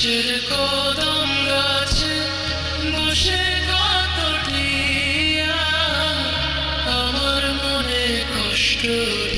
should have called. good.